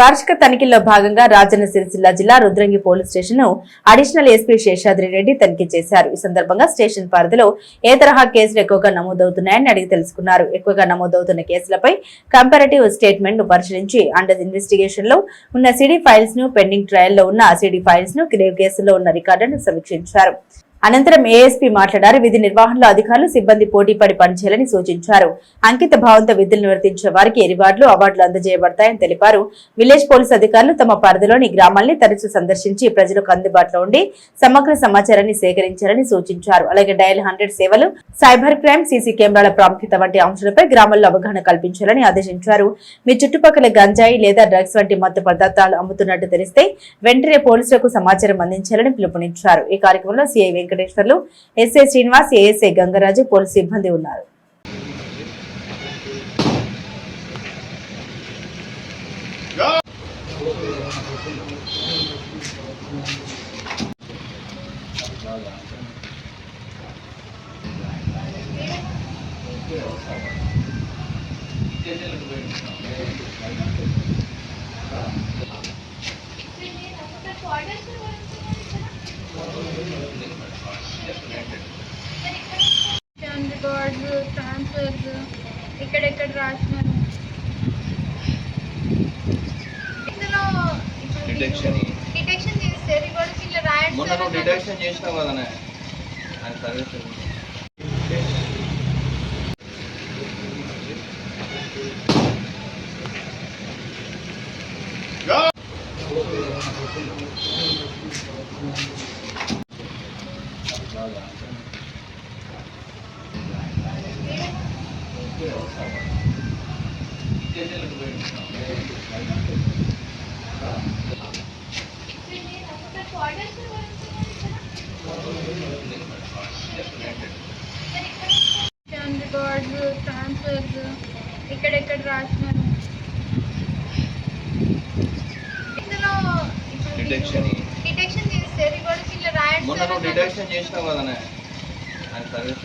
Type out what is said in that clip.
వార్షిక తనిఖీల్లో భాగంగా రాజన్న సిరిసిల్ల జిల్లా Rudrangi police station additional SP Seshadri Reddy తనిఖీ చేశారు. ఈ సందర్భంగా స్టేషన్ పరిధిలో ఏ తరహా కేసులు ఎక్కువగా నమోదవుతున్నాయని అడిగి తెలుసుకున్నారు. ఎక్కువగా నమోదవుతున్న కేసులపై కంపారిటివ్ స్టేట్మెంట్ను పరిశీలించి అండర్ ఇన్వెస్టిగేషన్లో ఉన్న సిడి ఫైల్స్ను పెండింగ్ ట్రయల్లో ఉన్న సిడి ఫైల్స్ను గ్రేవ్ కేసులో ఉన్న రికార్డును సమీక్షించారు. అనంతరం ఏఎస్పీ మాట్లాడారు. విధి నిర్వహణలో అధికారులు సిబ్బంది పోటీపడి పనిచేయాలని సూచించారు. అంకిత భావంతో విధులు నిర్వర్తించే వారికి రివార్డులు అవార్డులు అందజేయబడతాయని తెలిపారు. విలేజ్ పోలీస్ అధికారులు తమ పరిధిలోని గ్రామాల్ని తరచూ సందర్శించి ప్రజలకు అందుబాటులో ఉండి సమగ్ర సమాచారాన్ని సేకరించాలని సూచించారు. అలాగే డయల్ హండ్రెడ్ సేవలు సైబర్ క్రైమ్ సీసీ కెమెరాల ప్రాముఖ్యత వంటి అంశాలపై గ్రామాల్లో అవగాహన కల్పించాలని ఆదేశించారు. మీ చుట్టుపక్కల గంజాయి లేదా డ్రగ్స్ వంటి మత్తు పదార్థాలు అమ్ముతున్నట్టు తెలిస్తే వెంటనే పోలీసులకు సమాచారం అందించాలని పిలుపునిచ్చారు. ఈ కార్యక్రమంలో CI Venkateswarlu SA Srinivas ASA Gangaraju police సిబ్బంది ఉన్నారు. రికార్డ్స్ ట్రాన్స్ఫర్స్ ఎక్కడెక్కడ రాసినారు? ఇందులో డిటెక్షన్ డిటెక్షన్ చేస్తే రికార్డ్స్ ఇట్లా రాయడం డిటెక్షన్ చేసినావు ఆయన సర్వీస్ రికార్డ్స్ ట్రాన్స్ఫర్స్ ఎక్కడెక్కడ రాసినారు ఇందులో డిటెక్షన్ డిటెక్షన్ చేస్తే రికార్డ్స్ ఇట్లా రాయడం డిటెక్షన్ చేసినావు కదనే. ఆయన సర్వీస్